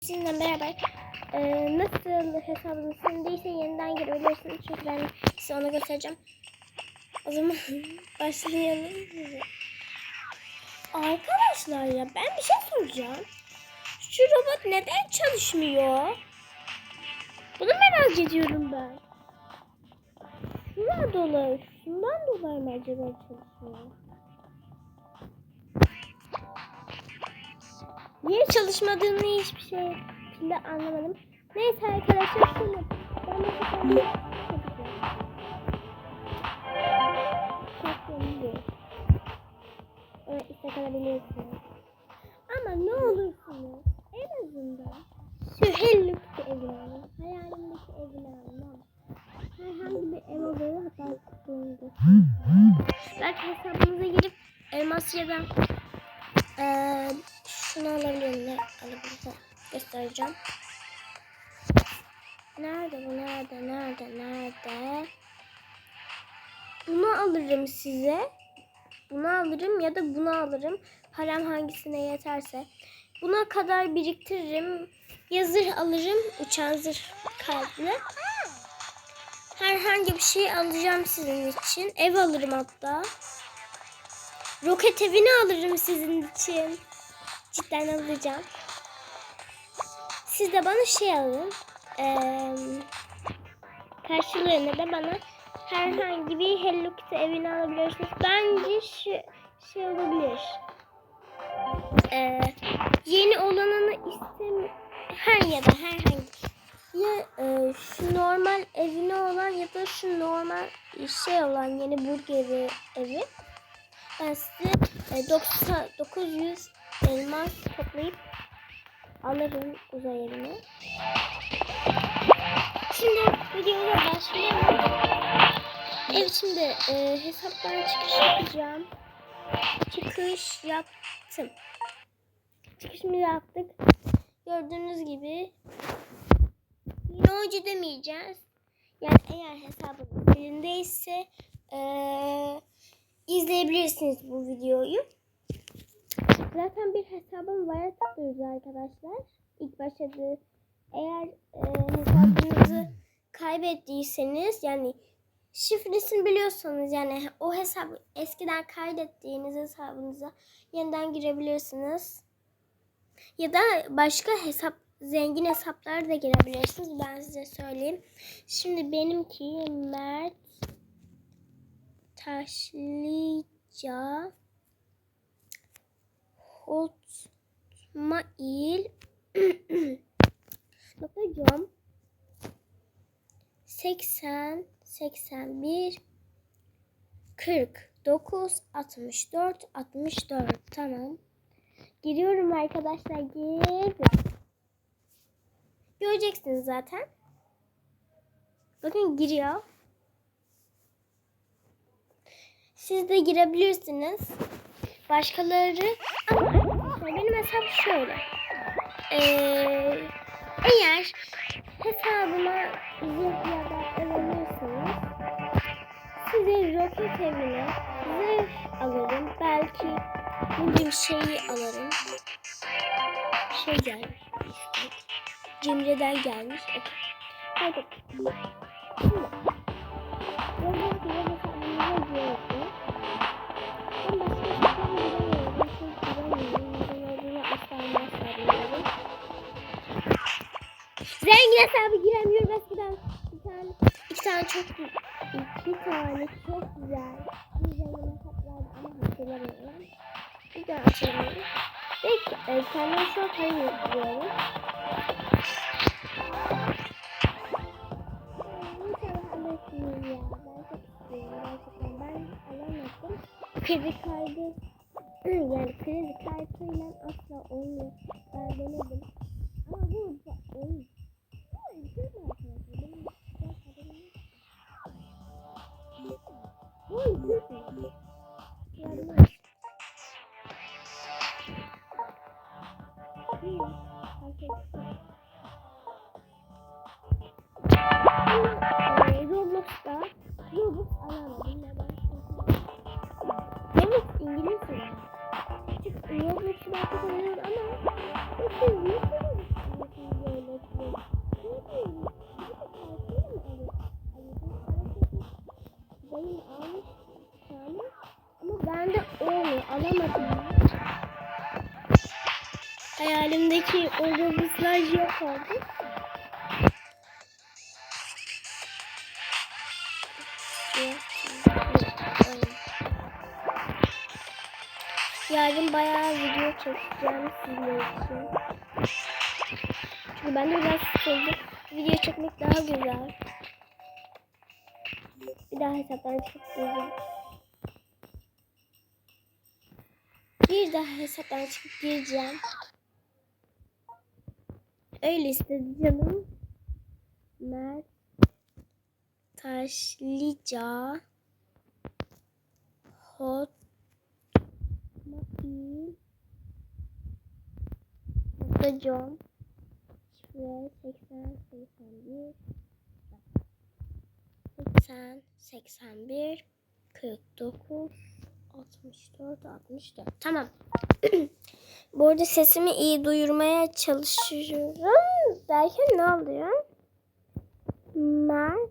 sizinle beraber e, nasıl hesabınız silindiyse yeniden girebilirsiniz. Çünkü ben size onu göstereceğim. O zaman başlayalım. Arkadaşlar ya ben bir şey soracağım. Şu robot neden çalışmıyor? Bunu merak ediyorum ben. Şundan dolayı, şundan dolayı mı acaba çalışmıyor? Niye çalışmadığını hiçbir şey bile anlamadım. Neyse arkadaşlar şunu. Ben de. Evet istek alabilirsiniz. Ama ne olursunuz en azından Hello Kitty evini alın. Hayalimdeki evini alın. Herhangi bir ev olur hatta göstereyim. Belki hesabınıza girip elmas ya göstereceğim. Nerede bu nerede nerede nerede? Bunu alırım size. Bunu alırım ya da bunu alırım. Param hangisine yeterse. Buna kadar biriktiririm. Ya zırh alırım. Uçan zırh kalpli. Herhangi bir şey alacağım sizin için. Ev alırım hatta. Roket evini alırım sizin için. Cidden alacağım. Siz de bana şey alın. Ee, karşılığında da bana herhangi bir Hello Kitty evini alabilirsiniz. Bence şu şey olabilir. Ee, yeni olanını istem her ya da herhangi ya e, şu normal evine olan ya da şu normal şey olan yeni burgeri evi. Ben size e, 90, 900 elmas toplayıp alırım uzay evine. Şimdi videoya başlayalım. Evet şimdi e, hesaptan çıkış yapacağım. Çıkış yaptım. Çıkışımı yaptık. Gördüğünüz gibi yolcu demeyeceğiz. Yani eğer hesabınız elindeyse e, izleyebilirsiniz bu videoyu. Zaten bir hesabım var tıklıyoruz arkadaşlar. İlk başladığı eğer e, hesabınızı kaybettiyseniz yani şifresini biliyorsanız yani o hesabı eskiden kaydettiğiniz hesabınıza yeniden girebilirsiniz. Ya da başka hesap zengin hesaplara da girebilirsiniz. Ben size söyleyeyim. Şimdi benimki Mert Taşlıca Hotmail bakacağım. 80 81 49 64 64 tamam. Giriyorum arkadaşlar girdim göreceksiniz zaten. Bakın giriyor. Siz de girebilirsiniz. Başkaları benim hesap şöyle ee, eğer hesabıma zırh ya da alırsanız size roket evine zırh alırım. Belki bu bir şeyi alırım. Şey gelmiş. Cemre'den gelmiş. Okay. Hadi. Şimdi. Yazın ki hesabımıza girdim. Zengin hesabı giremiyorum eskiden. Bir tane, iki tane çok iki tane çok güzel. Bir zengin hesap vardı ama hatırlamıyorum. Bir daha hatırlamıyorum. Ve e, kendime şu. Ben alamadım. Kredi kaydı yani kredi kartıyla asla olmuyor. anladım ne var. Evet İngilizce. Küçük Roblox belki oynuyor ama bakın ne kadar Benim almış yani ama bende olmuyor alamadım. Hayalimdeki o robotlar yok oldu. Yarın bayağı video çekeceğim sizler için. Çünkü ben de biraz sıkıldım. Video çekmek daha güzel. Bir daha hesaptan çıkıp gireceğim. Bir daha hesaptan çıkıp gireceğim. Öyle istedi canım. Mert Taşlıca Hot Mobil Nokta.com Şifre 80 81 80 81 49 64 64 Tamam. Bu arada sesimi iyi duyurmaya çalışıyorum. Derken ne oluyor? Mert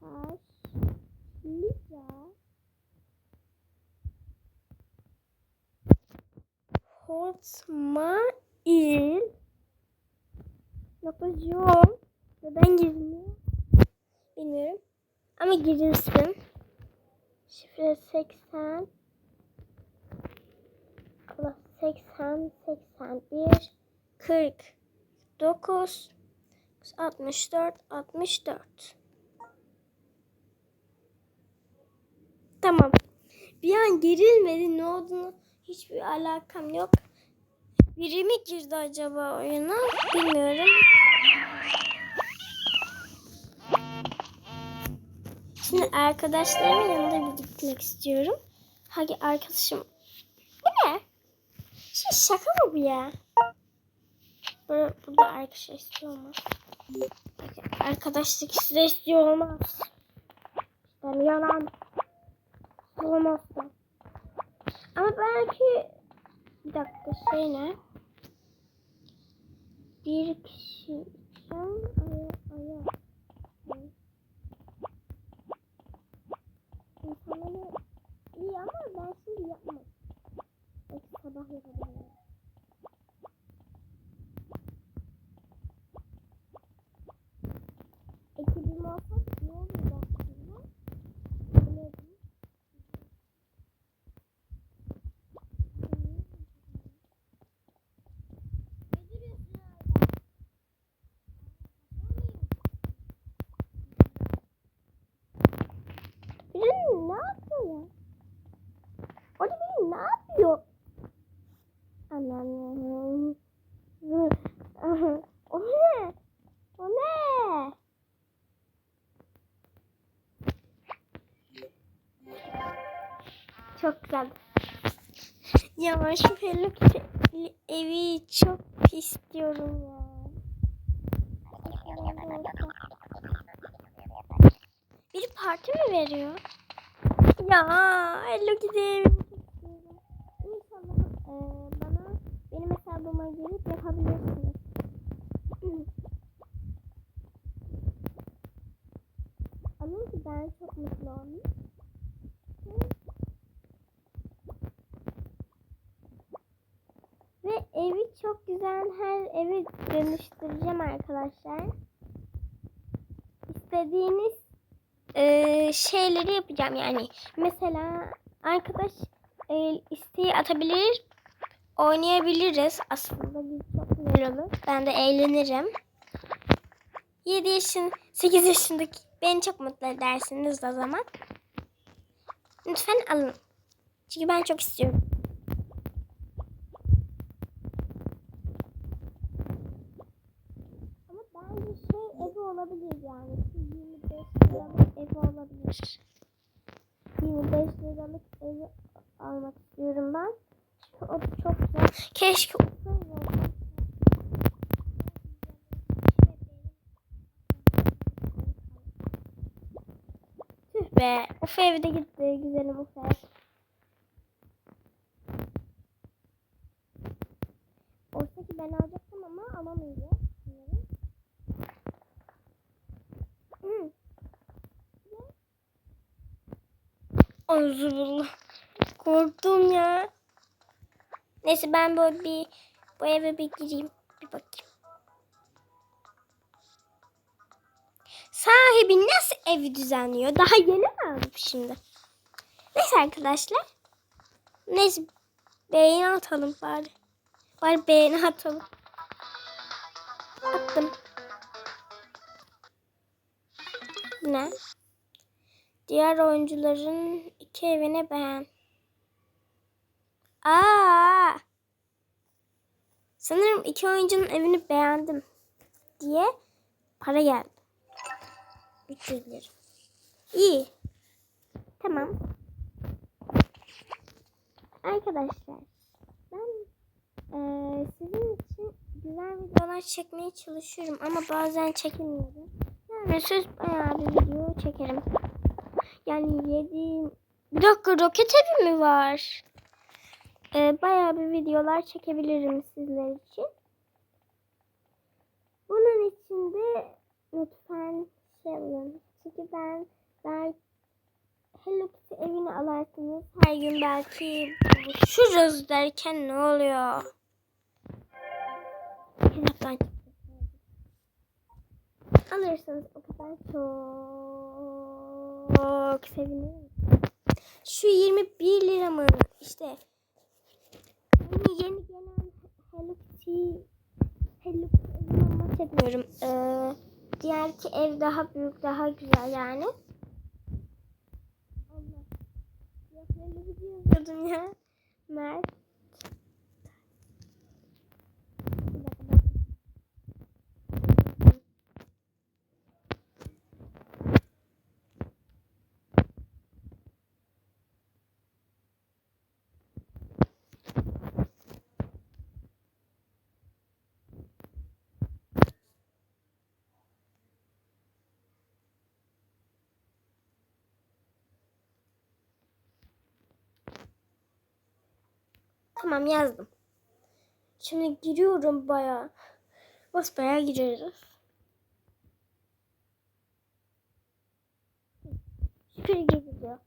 Taşlıca Hotmail Yapacağım. Neden girmiyor? Bilmiyorum. Ama girilsin. Şifre 80 Allah 80 81 49 64 64 Tamam. Bir an gerilmedi. Ne olduğunu hiçbir alakam yok. Biri mi girdi acaba oyuna? Bilmiyorum. Şimdi arkadaşlarımın yanına bir gitmek istiyorum. Hadi arkadaşım. Bu ne? Şey şaka mı bu ya? Burada, burada arkadaş istiyor mu? Arkadaşlık istiyor olmaz. Yani yalan. Olmaz da. Ama belki bir dakika şey ne? Bir kişi için aya aya. İnsanları iyi ama ben şimdi yapmam. Belki sabah yapabilirim. Ekibim olsa ne olur aslında? Bilemedim. Biri ne yapıyor ya? Orada yapıyor? Anam. O ne? O ne? Çok güzel. Ya şu Hello evi çok istiyorum ya. Biri parti mi veriyor? Ya Hello Kitty evi çok istiyorum. İnşallah e, bana hesabıma gelip yapabilirsiniz. Ama ki ben çok mutlu oldum. Ve evi çok güzel her evi dönüştüreceğim arkadaşlar. İstediğiniz e, şeyleri yapacağım yani. Mesela arkadaş e, isteği atabilir, oynayabiliriz. Aslında çok güzel olur. Ben de eğlenirim. 7 yaşın, 8 yaşındaki beni çok mutlu edersiniz o zaman. Lütfen alın. Çünkü ben çok istiyorum. Ama bence şey evi olabilir yani. Şu 25 liralık evi olabilir. 25 liralık evi almak istiyorum ben. Çünkü o çok güzel. Keşke be. Of evi de gitti. Güzelim of ev. Oysa ki ben alacaktım ama alamayacağım. Hı. Azullah. Korktum ya. Neyse ben böyle bir Bu eve bir gireyim. Bir bakayım. Sahibi nasıl evi düzenliyor? Daha yeni mi aldım şimdi? Neyse arkadaşlar. Neyse. Beğeni atalım bari. Bari beğeni atalım. Attım. Ne? Diğer oyuncuların iki evine beğen. Aa! Sanırım iki oyuncunun evini beğendim diye para geldi. 300 lira. İyi. Tamam. Arkadaşlar ben eee, sizin için güzel videolar çekmeye çalışıyorum ama bazen çekemiyorum. Yani söz bayağı bir video çekerim. Yani yedi... Bir dakika roket evi mi var? Ee, bayağı bir videolar çekebilirim sizler için. Bunun için de lütfen şey yapın. Çünkü ben ben Hello Kitty evini alarsınız. Her gün belki buluşuruz derken ne oluyor? Hesaptan çıktı. Alırsanız o kadar çok sevinirim. Şu 21 lira mı? İşte Yeni, yeni gelen Hello Kitty Hello Kitty bahsetmiyorum. Ee, diğerki ev daha büyük, daha güzel yani. Allah. Ya Hello Kitty yazıyordum ya. Mert. Tamam yazdım. Şimdi giriyorum bayağı. Basbayağı gireriz. Şükür gidiyor.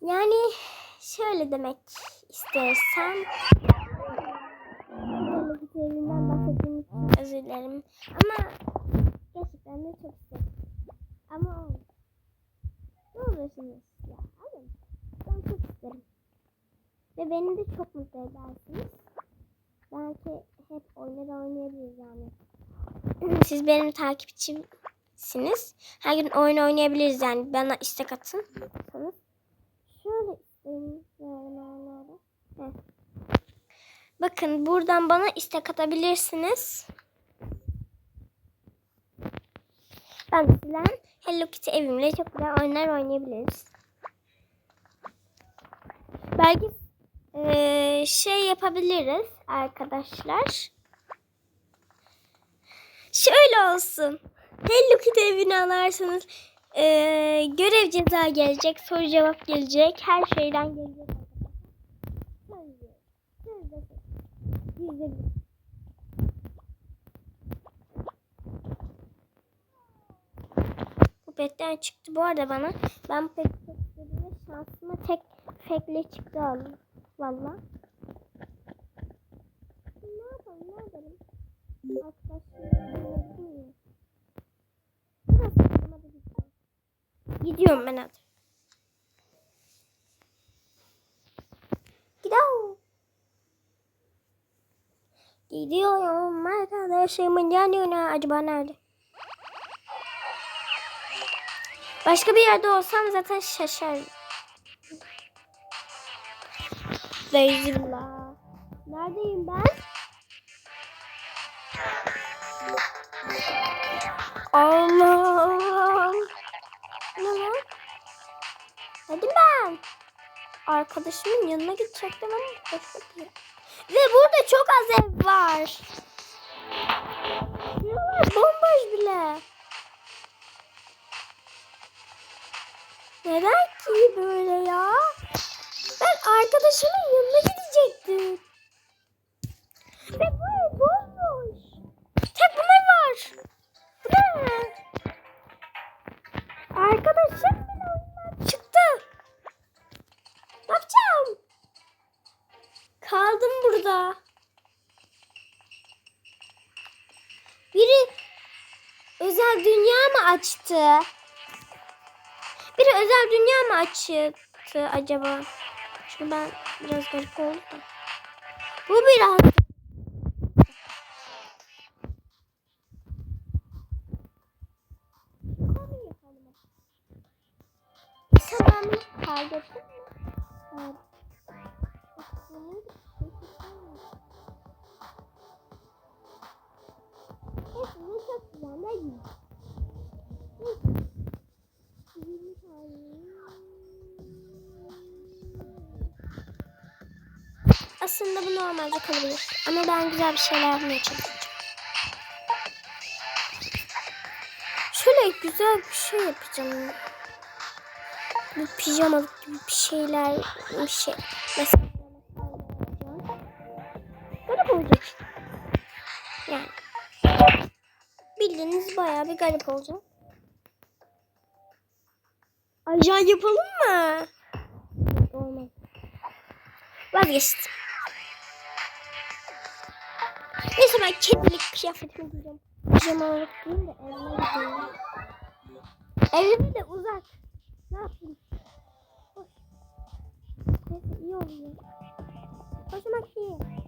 Yani şöyle demek istersem Böyle bir bahsettiğim için özür dilerim. Ama gerçekten de çok isterim. Ama olmaz. Ne ya? Ben çok isterim. Ve beni de çok mutlu edersiniz. Belki hep oyunlar oynayabiliriz yani. Siz benim takipçimsiniz. Her gün oyun oynayabiliriz yani. Bana istek atın. Şöyle? Heh. Bakın buradan bana istek atabilirsiniz. Ben de sizden Hello Kitty evimle çok güzel oyunlar oynayabiliriz. Belki eee, şey yapabiliriz arkadaşlar. Şöyle olsun. Hello Kitty evini alarsınız. Eee, görev ceza gelecek, soru cevap gelecek, her şeyden gelecek. Bu petten çıktı bu arada bana. Ben pek çok şansıma tek fekle çıktı aldım. Valla. Ne yapalım ne yapalım? Gidiyor. Gidiyorum ben hadi. Gidiyorum. Gidiyorum arkadaşımın yanına. Acaba nerede? Başka bir yerde olsam zaten şaşarım. Beyzullah. Neredeyim ben? Allah'ım. Ne lan? Hadi ben. Arkadaşımın yanına gidecektim ama. Ve burada çok az ev var. Şuralar bomboş bile. Neden ki böyle ya? Ben arkadaşımın yanına gidecektim. Ve bu bomboş. Tek bunlar var. Bu ne? Arkadaşım çıktı. Ne yapacağım? Kaldım burada. Biri özel dünya mı açtı? Biri özel dünya mı açtı acaba? Şimdi ben biraz garip oldu. Bu biraz kaydettin mi? Evet. Hepsini çok güzel ne gibi? Aslında bu normalde kalabilir. Ama ben güzel bir şeyler yapmaya çalışacağım. Şöyle güzel bir şey yapacağım. Bu pijamalık gibi bir şeyler bir şey. Mesela garip olacak. Yani bildiğiniz bayağı bir garip olacak. Ajan yapalım mı? Olmaz. Vazgeçtim. Neyse ben kedilik kıyafetimi giyeceğim. Pijama olarak değil de evime gideyim. Evime de uzak. Ne yapayım? Hoş. Neyse iyi oluyor. Hoşuma iyi.